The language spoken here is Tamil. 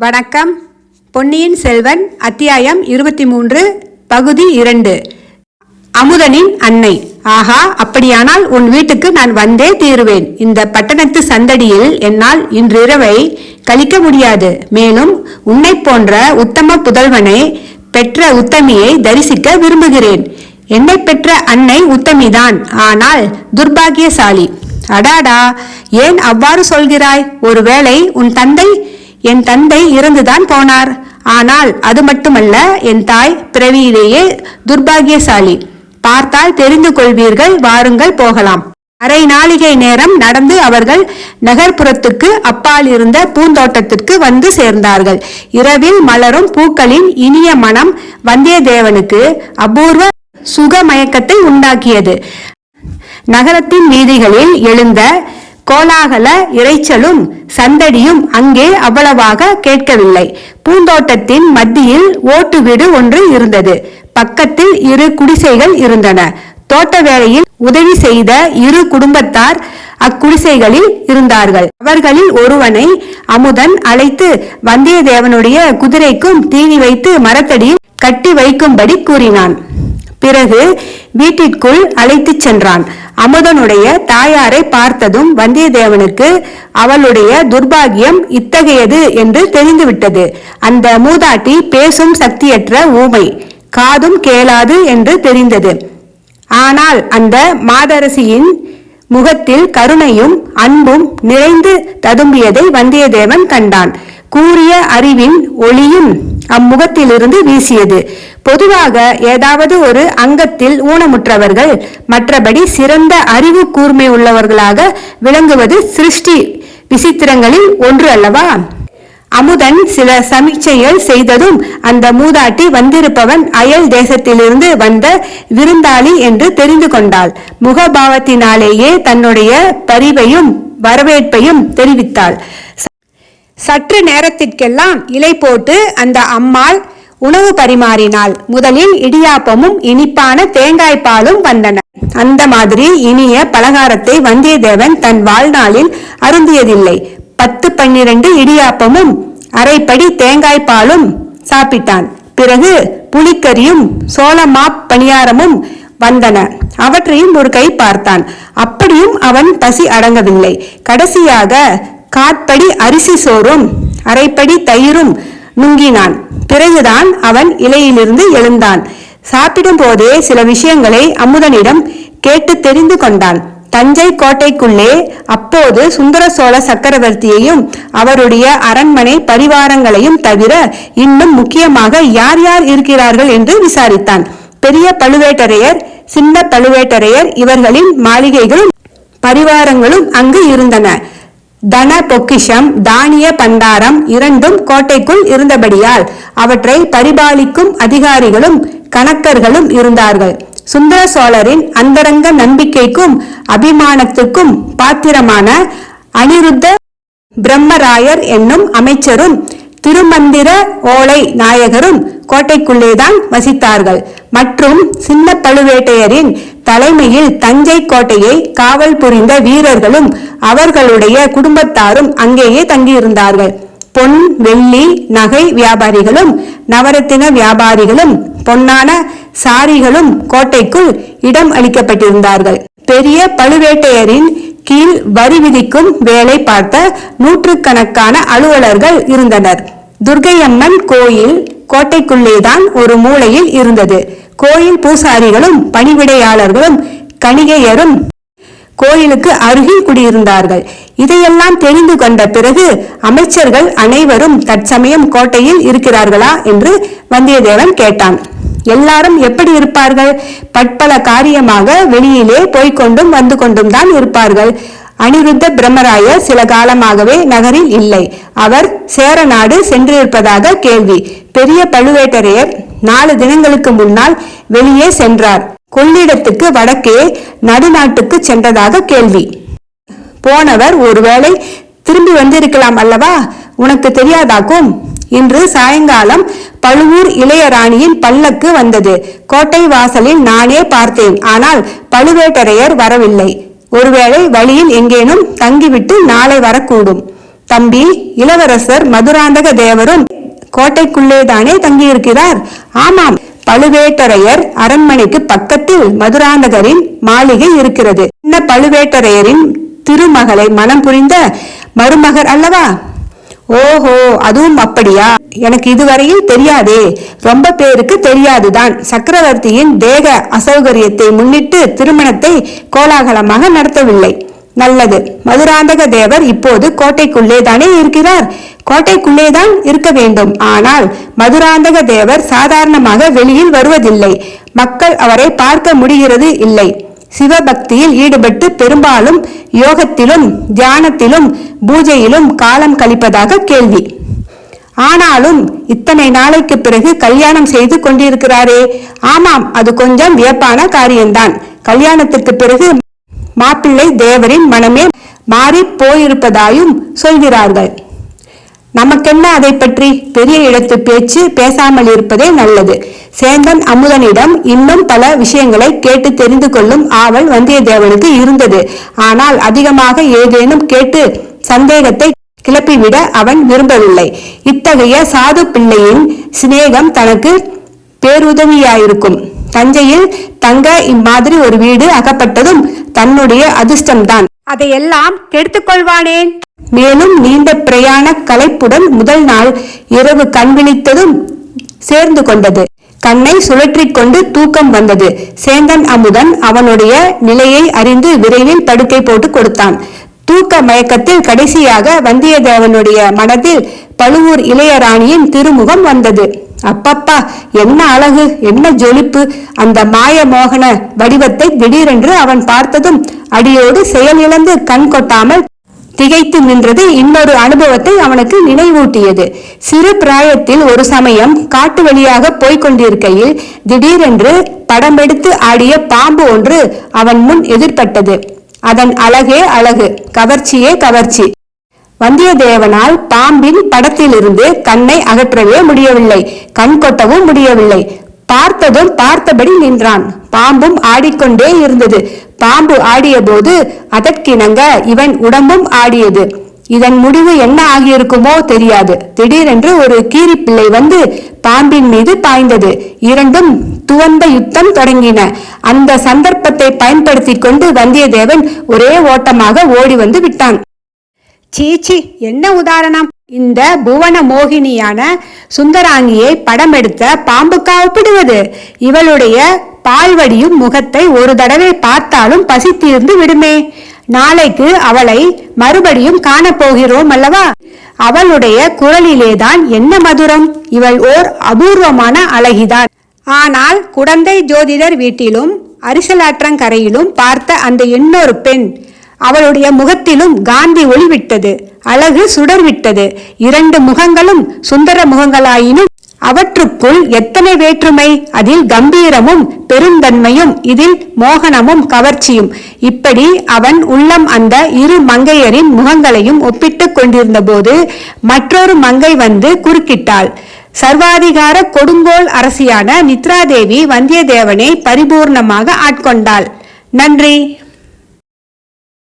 வணக்கம். பொன்னியின் செல்வன் அத்தியாயம் இருபத்தி மூன்று பகுதி இரண்டு. அமுதனின் அன்னை. ஆஹா அப்படியானால் உன் வீட்டுக்கு நான் வந்தே தீருவேன். இந்த பட்டணத்து சந்தடியில் என்னால் இன்றிரவை கழிக்க முடியாது. மேலும் உன்னை போன்ற உத்தம புதல்வனை பெற்ற உத்தமியை தரிசிக்க விரும்புகிறேன். என்னை பெற்ற அன்னை உத்தமிதான். ஆனால் துர்பாகியசாலி. அடாடா ஏன் அவ்வாறு சொல்கிறாய்? ஒருவேளை உன் தந்தை என் தந்தை இறந்துதான் போனார். ஆனால் அது மட்டுமல்ல என் தாய் பிறவியிலேயே துர்பாகியசாலி. பார்த்தால் தெரிந்து கொள்வீர்கள் வாருங்கள் போகலாம். அரை நாளிகை நேரம் நடந்து அவர்கள் நகர்ப்புறத்துக்கு அப்பால் இருந்த பூந்தோட்டத்திற்கு வந்து சேர்ந்தார்கள். இரவில் மலரும் பூக்களின் இனிய மனம் வந்தியத்தேவனுக்கு அபூர்வ சுகமயக்கத்தை உண்டாக்கியது. நகரத்தின் வீதிகளில் எழுந்த கோலாகல இரைச்சலும் சந்தடியும் அங்கே அவ்வளவாக கேட்கவில்லை. பூந்தோட்டத்தின் மத்தியில் ஓட்டு வீடு ஒன்று இருந்தது. பக்கத்தில் இரு குடிசைகள் இருந்தன. தோட்ட வேலையில் உதவி செய்த இரு குடும்பத்தார் அக்குடிசைகளில் இருந்தார்கள். அவர்களில் ஒருவனை அமுதன் அழைத்து வந்தியத்தேவனுடைய குதிரைக்கும் தீனி வைத்து மரத்தடியில் கட்டி வைக்கும்படி கூறினான். பிறகு வீட்டிற்குள் அழைத்துச் சென்றான். அமுதனுடைய தாயாரை பார்த்ததும் வந்தியத்தேவனுக்கு அவளுடைய துர்பாகியம் இத்தகையது என்று தெரிந்துவிட்டது. அந்த மூதாட்டி பேசும் சக்தியற்ற ஊமை காதும் கேளாது என்று தெரிந்தது. ஆனால் அந்த மாதரசியின் முகத்தில் கருணையும் அன்பும் நிறைந்து ததும்பியதை வந்தியத்தேவன் கண்டான். கூறிய அறிவின் ஒளியும் அம்முகத்திலிருந்து வீசியது. பொதுவாக ஏதாவது ஒரு அங்கத்தில் ஊனமுற்றவர்கள் மற்றபடி சிறந்த அறிவு கூர்மை உள்ளவர்களாக விளங்குவது சிருஷ்டி விசித்திரங்களில் ஒன்று அல்லவா? அமுதன் சில சமீட்சைகள் செய்ததும் அந்த மூதாட்டி வந்திருப்பவன் அயல் தேசத்திலிருந்து வந்த விருந்தாளி என்று தெரிந்து கொண்டாள். முகபாவத்தினாலேயே தன்னுடைய பரிவையும் வரவேற்பையும் தெரிவித்தாள். சற்று நேரத்திற்கெல்லாம் இலை போட்டு அந்த அம்மாள் உணவு பரிமாறினாள். முதலில் இடியாப்பமும் இனிப்பான தேங்காய் பாலும் வந்தன. அந்த மாதிரி இனிய பலகாரத்தை வந்தியத்தேவன் தன் வாழ்நாளில் அருந்தியதில்லை. பத்து பன்னிரண்டு இடியாப்பமும் அரைப்படி தேங்காய் பாலும் சாப்பிட்டான். பிறகு புளிக்கறியும் சோளமா பணியாரமும் வந்தன. அவற்றையும் ஒரு கை பார்த்தான். அப்படியும் அவன் பசி அடங்கவில்லை. கடைசியாக காற்படி அரிசி சோறும் அரைப்படி தயிரும் நுங்கினான். பிறகுதான் அவன் இலையிலிருந்து எழுந்தான். சாப்பிடும் போதே சில விஷயங்களை அமுதனிடம் கேட்டு தெரிந்து கொண்டான். தஞ்சை கோட்டைக்குள்ளே அப்போது சுந்தர சோழ சக்கரவர்த்தியையும் அவருடைய அரண்மனை பரிவாரங்களையும் தவிர இன்னும் முக்கியமாக யார் யார் இருக்கிறார்கள் என்று விசாரித்தான். பெரிய பழுவேட்டரையர் சின்ன பழுவேட்டரையர் இவர்களின் மாளிகைகளும் பரிவாரங்களும் அங்கு இருந்தன. தன பொக்கிஷம் தானிய பண்டாரம் இரண்டும் கோட்டைக்குள் இருந்தபடியால் அவற்றை பரிபாலிக்கும் அதிகாரிகளும் கணக்கர்களும் இருந்தார்கள். சுந்தர சோழரின் அந்தரங்க நம்பிக்கைக்கும் அபிமானத்துக்கும் பாத்திரமான அனிருத்த பிரம்மராயர் என்னும் அமைச்சரும் திருமந்திர ஓலை நாயகரும் கோட்டைக்குள்ளேதான் வசித்தார்கள். மற்றும் சின்ன பழுவேட்டையரின் தலைமையில் தஞ்சை கோட்டையை காவல் புரிந்த வீரர்களும் அவர்களுடைய குடும்பத்தாரும் அங்கேயே தங்கியிருந்தார்கள். பொன் வெள்ளி நகை வியாபாரிகளும் நவரத்தின வியாபாரிகளும் பொன்னான சாரிகளும் கோட்டைக்குள் இடம் அளிக்கப்பட்டிருந்தார்கள். பெரிய பழுவேட்டையரின் கீழ் வரி விதிக்கும் வேலை பார்த்த நூற்றுக்கணக்கான அலுவலர்கள் இருந்தனர். துர்கையம்மன் கோயில் கோட்டைக்குள்ளேதான் ஒரு மூலையில் இருந்தது. கோயில் பூசாரிகளும் பணிவிடையாளர்களும் கணிகையரும் கோயிலுக்கு அருகில் குடியிருந்தார்கள். இதையெல்லாம் தெரிந்து கொண்ட பிறகு அமைச்சர்கள் அனைவரும் தற்சமயம் கோட்டையில் இருக்கிறார்களா என்று வந்தியத்தேவன் கேட்டான். எல்லாரும் எப்படி இருப்பார்கள்? பட்பல காரியமாக வெளியிலே போய்கொண்டும் வந்து கொண்டும் தான் இருப்பார்கள். அனிருத்த பிரம்மராயர் சில காலமாகவே நகரில் இல்லை. அவர் சேரநாடு சென்றிருப்பதாக கேள்வி. பெரிய பழுவேட்டரையர் நாலு தினங்களுக்கு முன்னால் வெளியே சென்றார். கொள்ளிடத்துக்கு வடக்கே நடுநாட்டுக்கு சென்றதாக கேள்வி. போனவர் ஒருவேளை திரும்பி வந்திருக்கலாம் அல்லவா? உனக்கு தெரியாதாக்கும்? இன்று சாயங்காலம் பழுவூர் இளையராணியின் பல்லக்கு வந்தது. கோட்டை வாசலில் நானே பார்த்தேன். ஆனால் பழுவேட்டரையர் வரவில்லை. ஒருவேளை வழியில் எங்கேனும் தங்கிவிட்டு நாளை வரக்கூடும். தம்பி இளவரசர் மதுராந்தக தேவரும் கோட்டைக்குள்ளேதானே தங்கியிருக்கிறார்? ஆமாம் பழுவேட்டரையர் அரண்மனைக்கு பக்கத்தில் மதுராந்தகரின் மாளிகை இருக்கிறது. இந்த பழுவேட்டரையரின் திருமகளை மனம் புரிந்த மருமகர் அல்லவா? ஓஹோ அதுவும் அப்படியா? எனக்கு இதுவரையில் தெரியாதே. ரொம்ப பேருக்கு தெரியாதுதான். சக்கரவர்த்தியின் தேக அசௌகரியத்தை முன்னிட்டு திருமணத்தை கோலாகலமாக நடத்தவில்லை. நல்லது. மதுராந்தக தேவர் இப்போது கோட்டைக்குள்ளே தானே இருக்கிறார். கோட்டைக்குள்ளே தான் இருக்க வேண்டும். ஆனால் மதுராந்தக தேவர் சாதாரணமாக வெளியில் வருவதில்லை. மக்கள் அவரை பார்க்க முடிகிறது இல்லை. சிவபக்தியில் ஈடுபட்டு பெரும்பாலும் யோகத்திலும் தியானத்திலும் பூஜையிலும் காலம் கழிப்பதாக கேள்வி. ஆனாலும் இத்தனை நாளைக்கு பிறகு கல்யாணம் செய்து கொண்டிருக்கிறாரே. ஆமாம் அது கொஞ்சம் வியப்பான காரியம்தான். கல்யாணத்துக்கு பிறகு மாப்பிள்ளை தேவரின் மனமே மாறி போயிருப்பதாயும் சொல்கிறார்கள். நமக்கென்ன அதை பற்றி பெரிய இடத்து பேச்சு பேசாமல் இருப்பதே நல்லது. சேந்தன் அமுதனிடம் இன்னும் பல விஷயங்களை கேட்டு தெரிந்து கொள்ளும் ஆவல் வந்தியத்தேவனுக்கு இருந்தது. ஆனால் அதிகமாக ஏதேனும் கேட்டு சந்தேகத்தை கிளப்பிவிட அவன் விரும்பவில்லை. இத்தகைய சாது பிள்ளையின் சிநேகம் தனக்கு பேருதவியாயிருக்கும். தஞ்சையில் தங்க இம்மாதிரி ஒரு வீடு அகப்பட்டதும் தன்னுடைய அதிர்ஷ்டம்தான். அதையெல்லாம் கெடுத்துக் கொள்வானேன் மேலும் நீண்ட பிரயாண களைப்புடன் முதல் நாள் இரவு கண் விழித்ததும் சேர்ந்து கொண்டது. கண்ணை சுழற்றிக் கொண்டு தூக்கம் வந்தது. சேந்தன் அமுதன் அவனுடைய நிலையை அறிந்து விரைவில் படுக்கை போட்டு கொடுத்தான். தூக்க மயக்கத்தில் கடைசியாக வந்தியத்தேவனுடைய மனதில் பழுவூர் இளையராணியின் திருமுகம் வந்தது. அப்பப்பா என்ன அழகு என்ன ஜொலிப்பு அந்த மாய மோகன வடிவத்தை திடீரென்று அவன் பார்த்ததும் அடியோடு செயலிழந்து கண் கொட்டாமல் திகைத்து நின்றது இன்னொரு அனுபவத்தை அவனுக்கு நினைவூட்டியது. சிறு பிராயத்தில் ஒரு சமயம் காட்டு வழியாக போய்க் கொண்டிருக்கையில் திடீரென்று படமெடுத்து ஆடிய பாம்பு ஒன்று அவன் முன் எதிர்பட்டது. அதன் அழகே அழகு கவர்ச்சியே கவர்ச்சி. வந்தியத்தேவனால் பாம்பின் படத்திலிருந்து கண்ணை அகற்றவே முடியவில்லை. கண் கொட்டவும் முடியவில்லை. பார்த்ததும் பார்த்தபடி நின்றான். பாம்பும் ஆடிக்கொண்டே இருந்தது. பாம்பு ஆடியபோது அதற்கிணங்க இவன் உடம்பும் ஆடியது. இதன் முடிவு என்ன ஆகியிருக்குமோ தெரியாது. திடீரென்று ஒரு கீரிப்பிள்ளை வந்து பாம்பின் மீது பாய்ந்தது. இரண்டும் துவந்த யுத்தம் தொடங்கின. அந்த சந்தர்ப்பத்தை பயன்படுத்தி கொண்டு வந்தியத்தேவன் ஒரே ஓட்டமாக ஓடி வந்து விட்டான். சீச்சி என்ன உதாரணம்? இந்த புவன மோகினியான சுந்தராங்கியை படம் எடுத்த பாம்புக்கா ஒப்பிடுவது? இவளுடைய பால்வடியும் முகத்தை ஒரு தடவை பார்த்தாலும் பசி தீர்ந்து விடுமே. நாளைக்கு அவளை மறுபடியும் காணப்போகிறோம் அல்லவா? அவளுடைய குரலிலேதான் என்ன மதுரம்? இவள் ஓர் அபூர்வமான அழகிதான். ஆனால் குடந்தை ஜோதிடர் வீட்டிலும் அரிசலாற்றங்கரையிலும் பார்த்த அந்த இன்னொரு பெண் அவளுடைய முகத்திலும் காந்தி ஒளிவிட்டது அழகு சுடர் விட்டது இரண்டு முகங்களும் சுந்தர முகங்களாயினும் அவற்றுக்குள் எத்தனை வேற்றுமை? அதில் கம்பீரமும் பெருந்தன்மையும் இதில் மோகனமும் கவர்ச்சியும். இப்படி அவன் உள்ளம் அந்த இரு மங்கையரின் முகங்களையும் ஒப்பிட்டுக் கொண்டிருந்த போது மற்றொரு மங்கை வந்து குறுக்கிட்டாள். சர்வாதிகார கொடுங்கோல் அரசியான நித்ராதேவி வந்தியத்தேவனை பரிபூர்ணமாக ஆட்கொண்டாள். நன்றி.